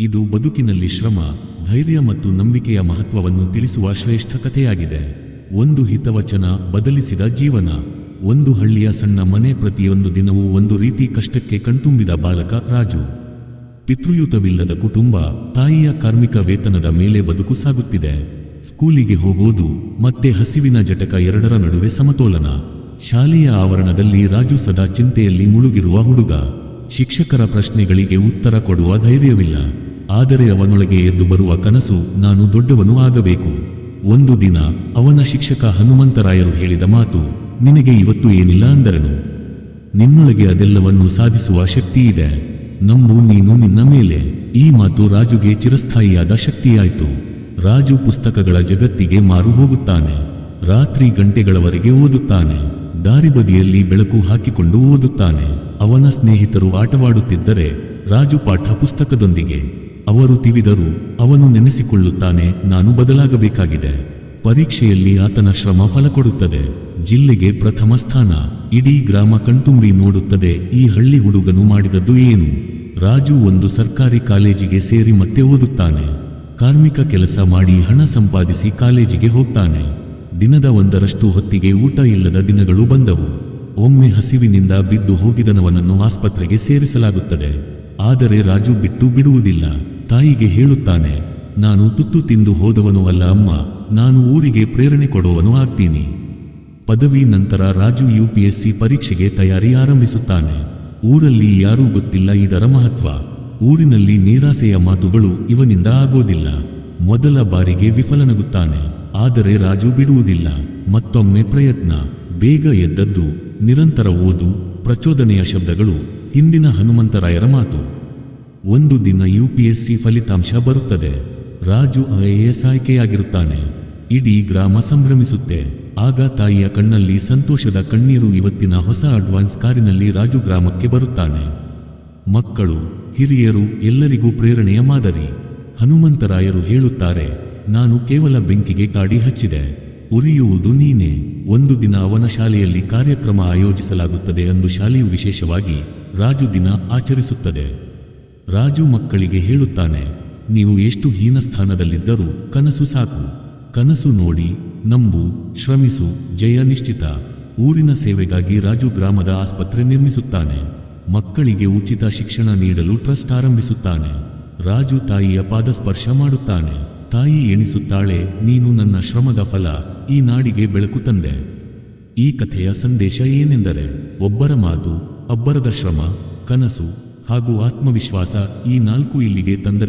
ಇದು ಬದುಕಿನಲ್ಲಿ ಶ್ರಮ, ಧೈರ್ಯ ಮತ್ತು ನಂಬಿಕೆಯ ಮಹತ್ವವನ್ನು ತಿಳಿಸುವ ಶ್ರೇಷ್ಠ ಕಥೆಯಾಗಿದೆ. ಒಂದು ಹಿತವಚನ ಬದಲಿಸಿದ ಜೀವನ. ಒಂದು ಹಳ್ಳಿಯ ಸಣ್ಣ ಮನೆ ಪ್ರತಿಯೊಂದು ದಿನವೂ ಒಂದು ರೀತಿ ಕಷ್ಟಕ್ಕೆ ಕಣ್ತುಂಬಿದ ಬಾಲಕ ರಾಜು. ಪಿತೃಯುತವಿಲ್ಲದ ಕುಟುಂಬ, ತಾಯಿಯ ಕಾರ್ಮಿಕ ವೇತನದ ಮೇಲೆ ಬದುಕು ಸಾಗುತ್ತಿದೆ. ಸ್ಕೂಲಿಗೆ ಹೋಗುವುದು ಮತ್ತೆ ಹಸಿವಿನ ಜಟಕ ಎರಡರ ನಡುವೆ ಸಮತೋಲನ. ಶಾಲೆಯ ಆವರಣದಲ್ಲಿ ರಾಜು ಸದಾ ಚಿಂತೆಯಲ್ಲಿ ಮುಳುಗಿರುವ ಹುಡುಗ. ಶಿಕ್ಷಕರ ಪ್ರಶ್ನೆಗಳಿಗೆ ಉತ್ತರ ಕೊಡುವ ಧೈರ್ಯವಿಲ್ಲ. ಆದರೆ ಅವನೊಳಗೆ ಎದ್ದು ಬರುವ ಕನಸು ನಾನು ದೊಡ್ಡವನು ಆಗಬೇಕು. ಒಂದು ದಿನ ಅವನ ಶಿಕ್ಷಕ ಹನುಮಂತರಾಯರು ಹೇಳಿದ ಮಾತು, ನಿನಗೆ ಇವತ್ತು ಏನಿಲ್ಲ ಅಂದರನು? ನಿನ್ನೊಳಗೆ ಅದೆಲ್ಲವನ್ನು ಸಾಧಿಸುವ ಶಕ್ತಿ ಇದೆ. ನಂಬು ನೀನು ನಿನ್ನ ಮೇಲೆ. ಈ ಮಾತು ರಾಜುಗೆ ಚಿರಸ್ಥಾಯಿಯಾದ ಶಕ್ತಿಯಾಯಿತು. ರಾಜು ಪುಸ್ತಕಗಳ ಜಗತ್ತಿಗೆ ಮಾರು ಹೋಗುತ್ತಾನೆ. ರಾತ್ರಿ ಗಂಟೆಗಳವರೆಗೆ ಓದುತ್ತಾನೆ. ದಾರಿಬದಿಯಲ್ಲಿ ಬೆಳಕು ಹಾಕಿಕೊಂಡು ಓದುತ್ತಾನೆ. ಅವನ ಸ್ನೇಹಿತರು ಆಟವಾಡುತ್ತಿದ್ದರೆ ರಾಜು ಪಾಠ ಪುಸ್ತಕದೊಂದಿಗೆ. ಅವರು ತಿವಿದರು ಅವನು ನೆನೆಸಿಕೊಳ್ಳುತ್ತಾನೆ, ನಾನು ಬದಲಾಗಬೇಕಾಗಿದೆ. ಪರೀಕ್ಷೆಯಲ್ಲಿ ಆತನ ಶ್ರಮ ಫಲ ಕೊಡುತ್ತದೆ. ಜಿಲ್ಲೆಗೆ ಪ್ರಥಮ ಸ್ಥಾನ, ಇಡೀ ಗ್ರಾಮ ಕಣ್ತುಂಬಿ ನೋಡುತ್ತದೆ, ಈ ಹಳ್ಳಿ ಹುಡುಗನು ಮಾಡಿದದ್ದು ಏನು? ರಾಜು ಒಂದು ಸರ್ಕಾರಿ ಕಾಲೇಜಿಗೆ ಸೇರಿ ಮತ್ತೆ ಓದುತ್ತಾನೆ. ಕಾರ್ಮಿಕ ಕೆಲಸ ಮಾಡಿ ಹಣ ಸಂಪಾದಿಸಿ ಕಾಲೇಜಿಗೆ ಹೋಗ್ತಾನೆ. ದಿನದ ಒಂದರಷ್ಟು ಹೊತ್ತಿಗೆ ಊಟ ಇಲ್ಲದ ದಿನಗಳು ಬಂದವು. ಒಮ್ಮೆ ಹಸಿವಿನಿಂದ ಬಿದ್ದು ಹೋಗಿದನವನನ್ನು ಆಸ್ಪತ್ರೆಗೆ ಸೇರಿಸಲಾಗುತ್ತದೆ. ಆದರೆ ರಾಜು ಬಿಟ್ಟು ಬಿಡುವುದಿಲ್ಲ. ತಾಯಿಗೆ ಹೇಳುತ್ತಾನೆ, ನಾನು ತುತ್ತು ತಿಂದು ಹೋದವನು ಅಲ್ಲ ಅಮ್ಮ, ನಾನು ಊರಿಗೆ ಪ್ರೇರಣೆ ಕೊಡುವನು ಆಗ್ತೀನಿ. ಪದವಿ ನಂತರ ರಾಜು ಯುಪಿಎಸ್ಸಿ ಪರೀಕ್ಷೆಗೆ ತಯಾರಿ ಆರಂಭಿಸುತ್ತಾನೆ. ಊರಲ್ಲಿ ಯಾರೂ ಗೊತ್ತಿಲ್ಲ ಇದರ ಮಹತ್ವ. ಊರಿನಲ್ಲಿ ನಿರಾಸೆಯ ಮಾತುಗಳು ಇವನಿಂದ ಆಗೋದಿಲ್ಲ. ಮೊದಲ ಬಾರಿಗೆ ವಿಫಲನಗುತ್ತಾನೆ. ಆದರೆ ರಾಜು ಬಿಡುವುದಿಲ್ಲ. ಮತ್ತೊಮ್ಮೆ ಪ್ರಯತ್ನ. ಬೇಗ ಎದ್ದದ್ದು, ನಿರಂತರ ಓದು, ಪ್ರಚೋದನೆಯ ಶಬ್ದಗಳು, ಹಿಂದಿನ ಹನುಮಂತರಾಯರ ಮಾತು. ಒಂದು ದಿನ ಯುಪಿಎಸ್ಸಿ ಫಲಿತಾಂಶ ಬರುತ್ತದೆ. ರಾಜು ಐಎಎಸ್ ಆಯ್ಕೆಯಾಗಿರುತ್ತಾನೆ. ಇಡೀ ಗ್ರಾಮ ಸಂಭ್ರಮಿಸುತ್ತೆ. ಆಗ ತಾಯಿಯ ಕಣ್ಣಲ್ಲಿ ಸಂತೋಷದ ಕಣ್ಣೀರು ಇವತ್ತಿನ ಹೊಸ ಅಡ್ವಾನ್ಸ್ ಕಾರಿನಲ್ಲಿ ರಾಜು ಗ್ರಾಮಕ್ಕೆ ಬರುತ್ತಾನೆ. ಮಕ್ಕಳು, ಹಿರಿಯರು ಎಲ್ಲರಿಗೂ ಪ್ರೇರಣೆಯ ಮಾದರಿ. ಹನುಮಂತರಾಯರು ಹೇಳುತ್ತಾರೆ, ನಾನು ಕೇವಲ ಬೆಂಕಿಗೆ ಕಾಡಿ ಹಚ್ಚಿದೆ. ಉರಿಯುವುದು ನೀನೇ. ಒಂದು ದಿನ ಅವನ ಶಾಲೆಯಲ್ಲಿ ಕಾರ್ಯಕ್ರಮ ಆಯೋಜಿಸಲಾಗುತ್ತದೆ ಎಂದು ಶಾಲೆಯು ವಿಶೇಷವಾಗಿ ರಾಜು ದಿನ ಆಚರಿಸುತ್ತದೆ. ರಾಜು ಮಕ್ಕಳಿಗೆ ಹೇಳುತ್ತಾನೆ, ನೀವು ಎಷ್ಟು ಹೀನ ಸ್ಥಾನದಲ್ಲಿದ್ದರೂ ಕನಸು ಸಾಕು. ಕನಸು ನೋಡಿ, ನಂಬು, ಶ್ರಮಿಸು, ಜಯ ನಿಶ್ಚಿತ. ಊರಿನ ಸೇವೆಗಾಗಿ ರಾಜು ಗ್ರಾಮದ ಆಸ್ಪತ್ರೆ ನಿರ್ಮಿಸುತ್ತಾನೆ. ಮಕ್ಕಳಿಗೆ ಉಚಿತ ಶಿಕ್ಷಣ ನೀಡಲು ಟ್ರಸ್ಟ್ ಆರಂಭಿಸುತ್ತಾನೆ. ರಾಜು ತಾಯಿಯ ಪಾದಸ್ಪರ್ಶ ಮಾಡುತ್ತಾನೆ. ತಾಯಿ ಎಣಿಸುತ್ತಾಳೆ, ನೀನು ನನ್ನ ಶ್ರಮದ ಫಲ, ಈ ನಾಡಿಗೆ ಬೆಳಕು ತಂದೆ. ಈ ಕಥೆಯ ಸಂದೇಶ ಏನೆಂದರೆ, ಒಬ್ಬರ ಮಾತು, ಅಬ್ಬರದ ಶ್ರಮ, ಕನಸು ಹಾಗೂ ಆತ್ಮವಿಶ್ವಾಸ ಈ ನಾಲ್ಕು ಇಲ್ಲಿಗೆ ತಂದರೆ